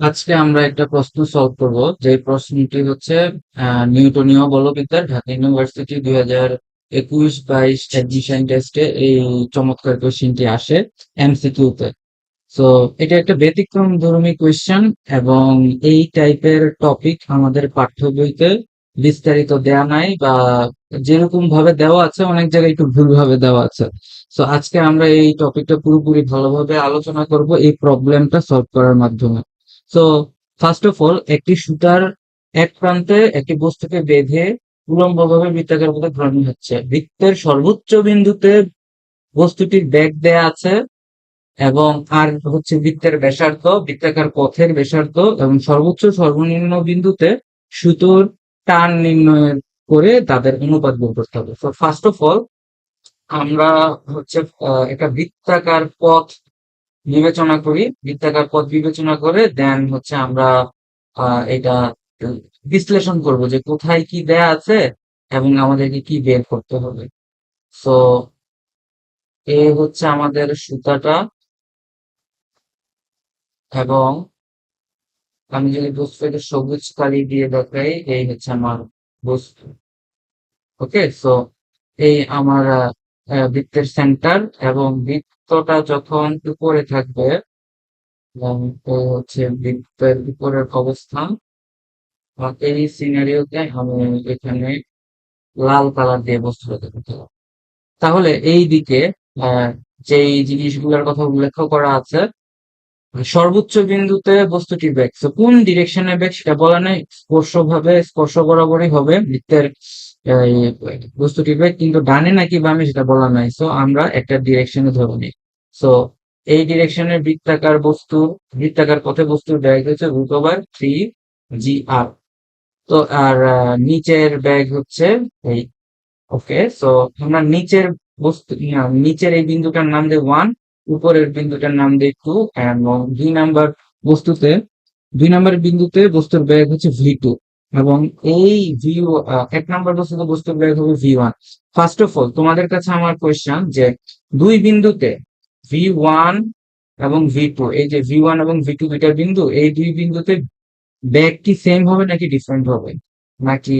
আজকে আমরা একটা প্রশ্ন সলভ করব। যে প্রশ্নটি হচ্ছে নিউটনীয় বলবিদ্যার ঢাকা ইউনিভার্সিটি দুই হাজার একুশ বাইশ অ্যাডমিশন টেস্টে এই চমৎকার কোশ্চেনটি আসে এমসিকিউ তে। তো এটা একটা ব্যতিক্রম ধর্মী কোয়েশ্চেন এবং এই টাইপের টপিক আমাদের পাঠ্য বইতে বিস্তারিত দেওয়া নাই বা যেরকম ভাবে দেওয়া আছে, অনেক জায়গায় একটু ভুল ভাবে দেওয়া আছে। তো আজকে আমরা এই টপিকটা পুরোপুরি ভালোভাবে আলোচনা করব এই প্রবলেমটা সলভ করার মাধ্যমে। তো ফার্স্ট অফ অল একটি সুতার এক প্রান্তে একটি বস্তুকে বেঁধে উলম্বভাবে বৃত্তাকার পথে ঘোরানো হচ্ছে। বৃত্তের সর্বোচ্চ বিন্দুতে বস্তুটির ব্যাগ দেয়া আছে এবং আর হচ্ছে বৃত্তের ব্যাসার্ধ, বৃত্তাকার পথের ব্যাসার্ধ এবং সর্বোচ্চ সর্বনিম্ন বিন্দুতে সুতোর টান নির্ণয় করে তাদের অনুপাত বের করতে হবে। ফার্স্ট অফ অল আমরা হচ্ছে একটা বৃত্তাকার পথ বিবেচনা করি বৃত্তাকার পথ বিবেচনা করে দেন হচ্ছে আমরা এটা বিশ্লেষণ করব যে কোথায় কি দেয়া আছে এবং আমাদেরকে কি বের করতে হবে। সো এ হচ্ছে আমাদের সুতাটা এবং আমি যদি বস্তুটাকে সবুজ কালি দিয়ে দেখাই, এই হচ্ছে আমার বস্তু। ওকে সো এই আমার বৃত্তের সেন্টার এবং বৃত্তটা যখন উপরে থাকবে, এবং হচ্ছে বৃত্তের উপরের অবস্থান এই সিনারিওতে আমি এখানে লাল কালার দিয়ে বস্তুটা হবে। তাহলে এই দিকে যেই জিনিসগুলোর কথা উল্লেখ করা আছে, সর্বোচ্চ বিন্দুতে বস্তুটি বেগ কোন ডিরেকশনে বেগ সেটা বলা নাই স্পর্শ ভাবে স্পর্শ বরাবরই হবে বৃত্তের বস্তুটির কিন্তু ডানে নাকি বামে সেটা বলা নাই। সো আমরা একটা ডিরেকশনে ধরে নিই সো এই ডিরেকশনের বৃত্তাকার বস্তু, বৃত্তাকার পথে বস্তুর ব্যাগ হচ্ছে root over three G R তো, আর নিচের ব্যাগ হচ্ছে এই। ওকে সো আমরা নিচের বস্তু নিচের এই বিন্দুটার নাম দিই ওয়ান উপরের বিন্দুটার নাম দিই টু এবং দুই নাম্বার বস্তুতে, দুই নাম্বার বিন্দুতে বস্তুর ব্যাগ হচ্ছে ভি টু এবং এই ভি এক নাম্বার বস্তুতে বস্তুর ব্যাগ হবে V one first of all তোমাদের কাছে আমার কোয়েশ্চেন যে দুই বিন্দুতে ভি ওয়ান এবং ভি টু এই যে ভি ওয়ান এবং ভি টু দুইটা বিন্দু, এই দুই বিন্দুতে ব্যাগ কি সেম হবে নাকি ডিফারেন্ট হবে? নাকি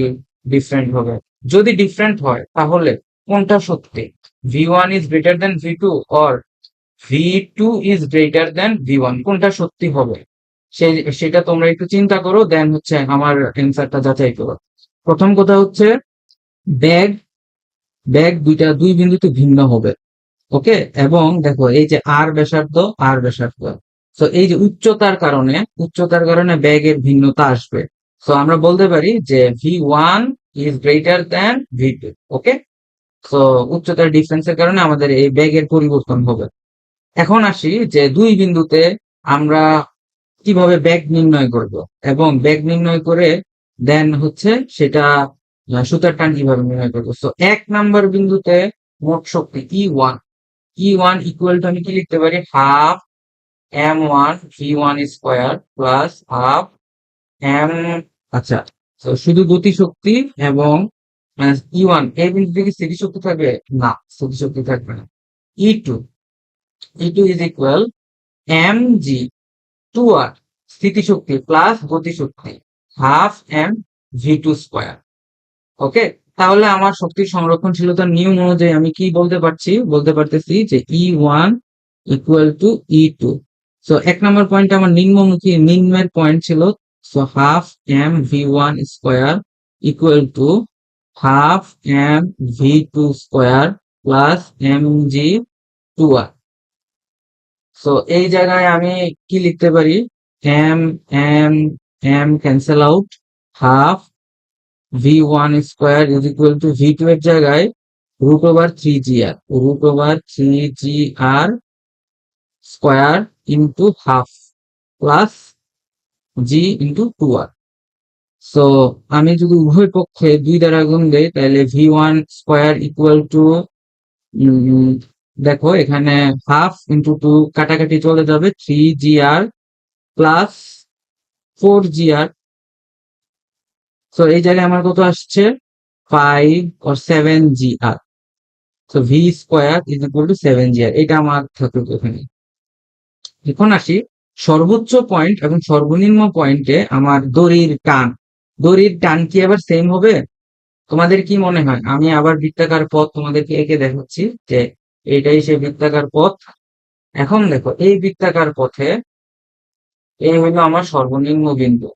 ডিফারেন্ট হবে? যদি ডিফারেন্ট হয়, তাহলে কোনটা সত্যি? V one is greater than V two or V two is greater than V one কোনটা সত্যি হবে? সেই, সেটা তোমরা একটু চিন্তা করো দেন হচ্ছে আমার অ্যান্সারটা যাচাই করো। প্রথম কথা হচ্ছে ব্যাগ ব্যাগ দুইটা, দুই বিন্দুতে ভিন্ন হবে ওকে এবং দেখো, এই যে আর ব্যাসার্ধ আর ব্যাসার্ধ। তো এই যে উচ্চতার কারণে উচ্চতার কারণে ব্যাগের ভিন্নতা আসবে। তো আমরা বলতে পারি যে V one is greater than V two okay তো উচ্চতার ডিফারেন্সের কারণে আমাদের এই ব্যাগের পরিবর্তন হবে। এখন আসি যে দুই বিন্দুতে আমরা কীভাবে ব্যাগ নির্ণয় করব? এবং ব্যাগ নির্ণয় করে দেন হচ্ছে সেটা সুতার টান কীভাবে নির্ণয় করব? তো এক নাম্বার বিন্দুতে মোট শক্তি E one E one equal to আমি কি লিখতে পারি? Half M one V one square plus half M আচ্ছা তো শুধু গতি শক্তি এবং ই ওয়ান এই বিন্দুতে কি স্থিতি শক্তি থাকবে? না, স্থিতি শক্তি থাকবে না। E two E two is equal M G two R স্থিতিশক্তি plus গতিশক্তি half M V two square okay তাহলে আমার শক্তির সংরক্ষণশীলতার নিয়ম অনুযায়ী আমি কি বলতে পারছি? বলতে পারতেছি যে E one equal to E two so এক নম্বর পয়েন্ট আমার নিম্নমুখী নিম্নের পয়েন্ট ছিল so half M V one square equal to half M V two square plus M G two R so এই জায়গায় আমি কি লিখতে পারি? M M M cancel out half V one square is equal to V two এর জায়গায় root over three G R root over three G R square into half plus G into two R so আমি যদি উভয় পক্ষে দুই দ্বারা গুণ দেই, তাহলে V one square equal to দেখো, এখানে হাফ ইন্টু টু কাটাকাটি চলে যাবে three G R plus four G R so এই জায়গায় আমার কত আসছে? Five or seven G R so V square is equal to seven G R এটা আমার থাকল এখানে এখন আসি, সর্বোচ্চ পয়েন্ট এবং সর্বনিম্ন পয়েন্টে আমার দড়ির টান। দড়ির টান কি আবার সেম হবে? তোমাদের কি মনে হয়? আমি আবার বৃত্তাকার পথ তোমাদেরকে এঁকে দেখাচ্ছি যে এটাই সে বৃত্তাকার পথ। এখন দেখো, এই বৃত্তাকার পথে এই হলো আমার সর্বনিম্ন বিন্দু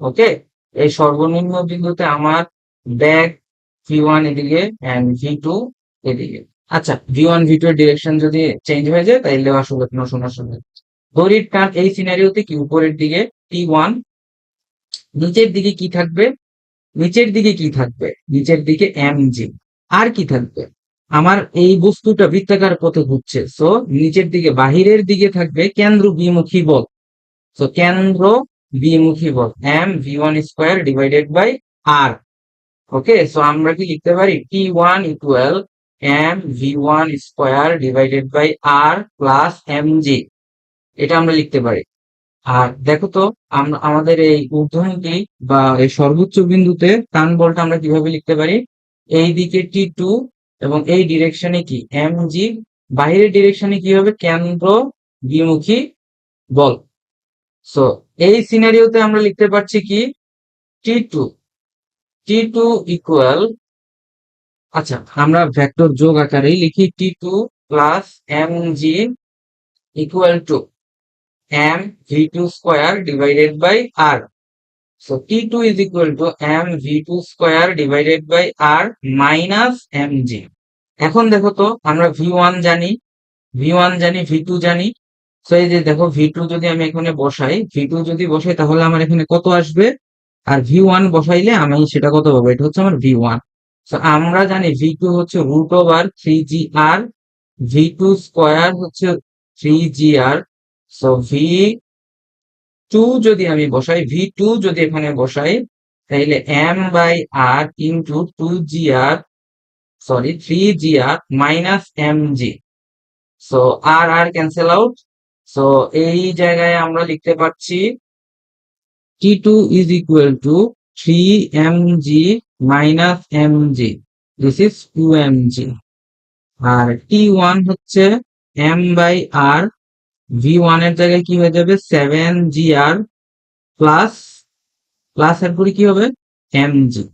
ওকে এই সর্বনিম্ন বিন্দুতে আমার ব্যাগ ভি ওয়ান এদিকে ভি টু এদিকে। আচ্ছা ভি ওয়ান ভি টু এর ডিরেকশন যদি চেঞ্জ হয়ে যায়, তাইলে আসলে কোনো সমস্যা নেই দড়ির টান এই সিনারিওতে কি? উপরের দিকে টি ওয়ান নিচের দিকে কি থাকবে? নিচের দিকে কি থাকবে? নিচের দিকে এম জি আর কি থাকবে? আমার এই বস্তুটা বৃত্তাকার পথে ঘুরছে। সো নিচের দিকে, বাহিরের দিকে থাকবে কেন্দ্র বিমুখী বল। সো কেন্দ্র বিমুখী বল। M V one square divided by R okay so আমরা কি লিখতে পারি? T one equal M V one square divided by R plus M G এটা আমরা লিখতে পারি। আর দেখো তো আমাদের এই ঊর্ধ্বমুখী বা এই সর্বোচ্চ বিন্দুতে টান বলটা আমরা কীভাবে লিখতে পারি? এই দিকে টি টু এবং এই ডিরেকশনে কি এম জি বাইরের ডিরেকশনে কি হবে কেন্দ্র বিমুখী বল সো এই সিনারিওতে আমরা লিখতে পারছি কি T two T two equal আচ্ছা আমরা ভেক্টর যোগ আকারেই লিখি T two plus M G equal to m v2 square divided by r. So t2 is equal to m v2 square divided by r minus mg. এখন দেখো তো, আমরা V one জানি ভি ওয়ান জানি V two জানি। তো এই যে দেখো ভি টু যদি আমি এখানে বসাই ভি টু যদি বসাই, তাহলে আমার এখানে কত আসবে? আর ভি ওয়ান বসাইলে আমি সেটা কত পাবো? এটা হচ্ছে আমার v1 সো আমরা জানি ভি টু হচ্ছে root over three G R V two square হচ্ছে three G R so V two যদি আমি বসাই ভি টু যদি এখানে বসাই তাহলে M by R into two G R sorry three G R minus M G so R R cancel out so এই জায়গায় আমরা লিখতে পারছি T two is equal to three M G minus M G this is two M G R T one হচ্ছে M by R V ওয়ানের জায়গায় কি হয়ে যাবে? Seven G R plus plus এরপরে কি হবে? M G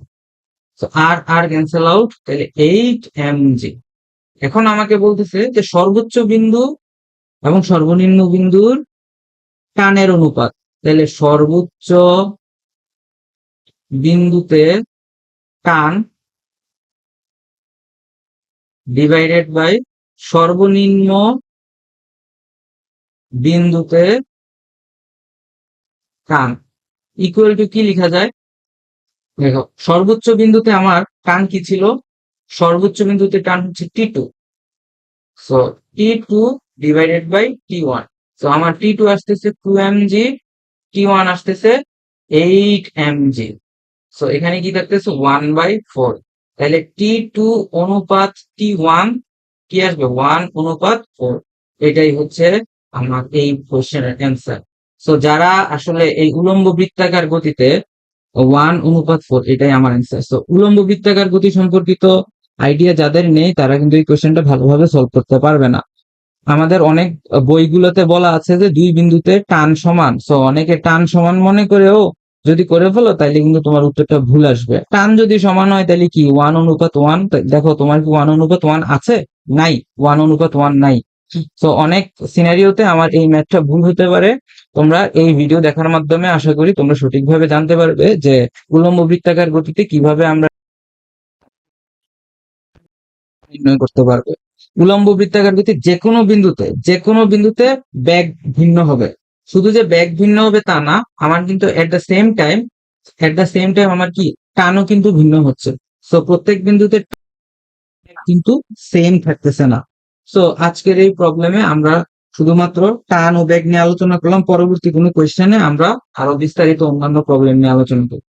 R R cancel out তাহলে এইট এম জি এখন আমাকে বলতেছে যে সর্বোচ্চ বিন্দু এবং সর্বনিম্ন বিন্দুর টানের অনুপাত। তাহলে সর্বোচ্চ বিন্দুতে টান ডিভাইডেড বাই সর্বনিম্ন বিন্দুতে টান। ইকুয়াল টু কি লেখা যায়? দেখো, সর্বোচ্চ বিন্দুতে আমার টান কি ছিল? সর্বোচ্চ বিন্দুতে টান হচ্ছে T two so T two divided by T one so আমার টি টু আসতেছে two M G T one আসতেছে এইট এম জি সো এখানে কি থাকতেছে? ওয়ান বাই ফোর তাহলে টি টু অনুপাত টি ওয়ান কি আসবে? ওয়ান অনুপাত ফোর এটাই হচ্ছে আমার এই কোশ্চেনের অ্যান্সার সো যারা আসলে এই উলম্ব বৃত্তাকার গতিতে ওয়ান অনুপাত ফোর এটাই আমার অ্যান্সার সো উলম্ব বৃত্তাকার গতি সম্পর্কিত আইডিয়া যাদের নেই, তারা কিন্তু এই কোশ্চেনটা ভালোভাবে সলভ করতে পারবে না। আমাদের অনেক বইগুলোতে বলা আছে যে, দুই বিন্দুতে টান সমান। সো অনেকে টান সমান মনে করেও যদি করে ফেলো তাহলে কিন্তু তোমার উত্তরটা ভুল আসবে। টান যদি সমান হয় তাহলে কি? ওয়ান অনুপাত ওয়ান দেখো, তোমার কি ওয়ান অনুপাত ওয়ান আছে? নাই। ওয়ান অনুপাত ওয়ান নাই। তো অনেক সিনারিওতে আমার এই ম্যাথটা ভুল হতে পারে। তোমরা এই ভিডিও দেখার মাধ্যমে আশা করি তোমরা সঠিকভাবে জানতে পারবে যে উলম্ব বৃত্তাকার গতিতে কীভাবে আমরা নির্ণয় করতে পারবে। উলম্ব বৃত্তাকার গতি যে কোনো বিন্দুতে যে কোনো বিন্দুতে ব্যাগ ভিন্ন হবে। শুধু যে ব্যাগ ভিন্ন হবে তা না, আমার কিন্তু at the same time at the same time আমার কি, টানও কিন্তু ভিন্ন হচ্ছে। সো প্রত্যেক বিন্দুতে কিন্তু সেম থাকতেছে না। সো আজকের এই প্রবলেমে আমরা শুধুমাত্র টান ও ব্যাগ নিয়ে আলোচনা করলাম। পরবর্তী কোনো কোয়েশ্চেনে আমরা আরও বিস্তারিত অন্যান্য প্রবলেম নিয়ে আলোচনা করব।